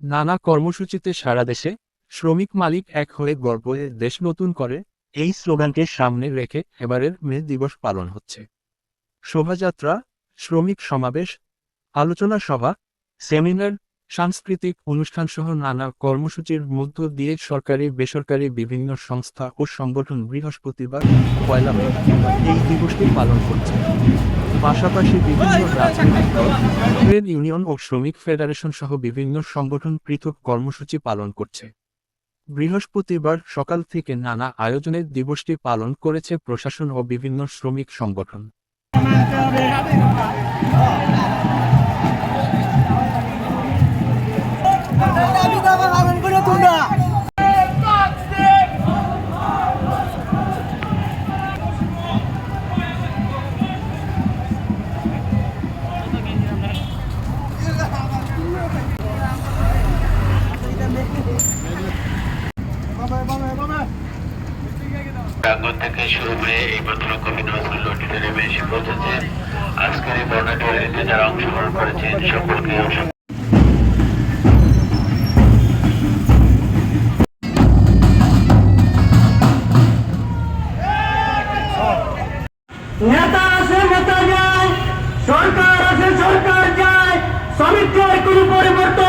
নানা কর্মসূচিতে সারা দেশে শ্রমিক মালিক এক হয়ে গর্ব দেশ নতুন করে এই স্লোগানকে সামনে রেখে এবারের মে দিবস পালন হচ্ছে। শোভাযাত্রা, শ্রমিক সমাবেশ, আলোচনা সভা, সেমিনার সাংস্কৃতিক অনুষ্ঠানসহ নানা কর্মসূচির মধ্য দিয়ে সরকারি, বেসরকারি বিভিন্ন সংস্থা ও সংগঠন বৃহস্পতিবার পয়লা এই দিবসটি পালন করছে। পাশাপাশি বিভিন্ন রাজনৈতিক ট্রেড ইউনিয়ন ও শ্রমিক ফেডারেশন সহ বিভিন্ন সংগঠন পৃথক কর্মসূচি পালন করছে। বৃহস্পতিবার সকাল থেকে নানা আয়োজনের দিবসটি পালন করেছে প্রশাসন ও বিভিন্ন শ্রমিক সংগঠন। টাঙ্গন থেকে শুরু করে এই পর্যন্ত কবি নজরুল লন্ডনে নেমে এসে পৌঁছেছে। আজকের এই বর্ণাঢ্য র্যালিতে যারা অংশগ্রহণ করেছেন সকলকে নেতা আছে নেতা যায়, সরকার আছে সরকার যায় শ্রমিকদের পরিবর্তন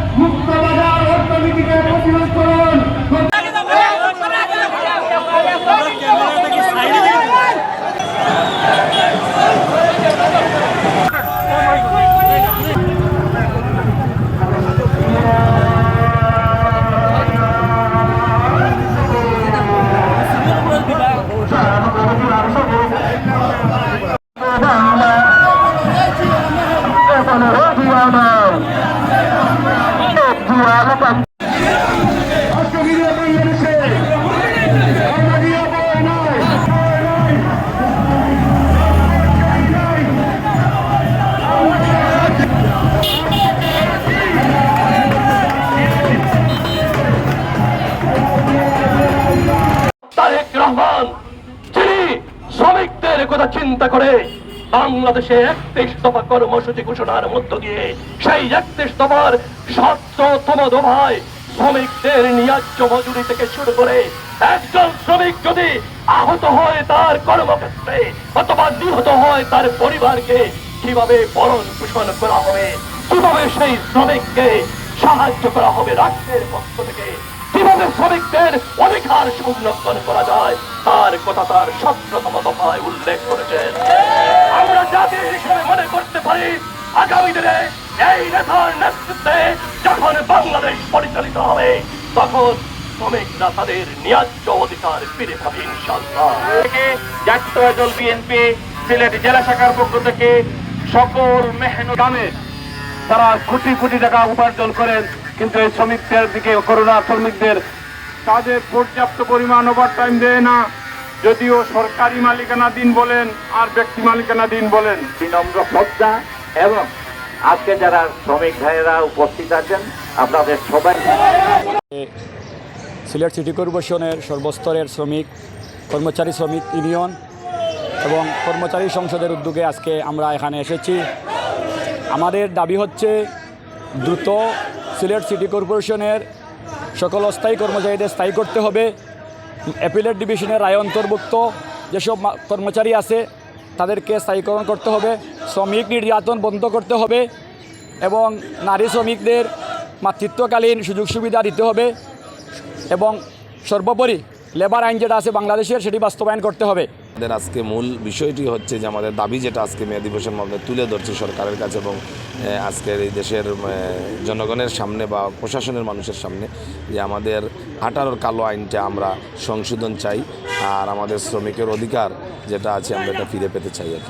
নয় তারেক রহমান যিনি শ্রমিকদের কথা চিন্তা করে বাংলাদেশে একত্রিশ দফা কর্মসূচি ঘোষণার মধ্য দিয়ে সেই একত্রিশ দফার সতেরোতম দফায় শ্রমিকদের ন্যায্য মজুরি থেকে শুরু করে একজন শ্রমিক যদি আহত হয় তার কর্মক্ষেত্রে অথবা নিহত হয় তার পরিবারকে কীভাবে বরণ পোষণ করা হবে? কীভাবে সেই শ্রমিককে সাহায্য করা হবে রাষ্ট্রের পক্ষ থেকে? কীভাবে শ্রমিকদের অধিকার সংরক্ষণ করা যায়? তার কথা তার সতেরোতম দফায় উল্লেখ করেছেন। হিসেবে মনে করতে পারি, আগামী দিনে এই নেতার নেতৃত্বে যখন বাংলাদেশ পরিচালিত হবে, তখন শ্রমিকরা তাদের ন্যায্য অধিকার ফিরে পাবে ইনশাল্লাহ দল বিএনপি, সিলেট জেলা শাখার পক্ষ থেকে সকল মেহনত গ্রামে তারা কোটি কোটি টাকা উপার্জন করেন, কিন্তু এই শ্রমিকদের দিকে করোনা শ্রমিকদের। তাদের পর্যাপ্ত পরিমাণ ওভার টাইম দেয় না। যদিও সরকারি মালিকানা দিন বলেন আর ব্যক্তি মালিকানা দিন বলেন। বিনম্র শ্রদ্ধা এবং আজকে যারা শ্রমিক ভাইয়েরা উপস্থিত আছেন আপনাদের সবাই সিলেট সিটি কর্পোরেশনের সর্বস্তরের শ্রমিক কর্মচারী শ্রমিক ইউনিয়ন এবং কর্মচারী সংসদের উদ্যোগে আজকে আমরা এখানে এসেছি। আমাদের দাবি হচ্ছে দ্রুত সিলেট সিটি কর্পোরেশনের সকল অস্থায়ী কর্মচারীদের স্থায়ী করতে হবে। অ্যাপিলেট ডিভিশনের রায় অন্তর্ভুক্ত যেসব কর্মচারী আছে, তাদেরকে স্থায়ীকরণ করতে হবে, শ্রমিক নির্যাতন বন্ধ করতে হবে এবং নারী শ্রমিকদের মাতৃত্বকালীন সুযোগ সুবিধা দিতে হবে এবং সর্বোপরি লেবার আইন যেটা আছে বাংলাদেশের সেটি বাস্তবায়ন করতে হবে। আমাদের আজকে মূল বিষয়টি হচ্ছে যে আমাদের দাবি যেটা আজকে মে দিবসের মধ্যে তুলে ধরছে সরকারের কাছে এবং আজকের এই দেশের জনগণের সামনে বা প্রশাসনের মানুষের সামনে যে আমাদের আঠারোর কালো আইনটা আমরা সংশোধন চাই আর আমাদের শ্রমিকের অধিকার যেটা আছে আমরা এটা ফিরে পেতে চাই আর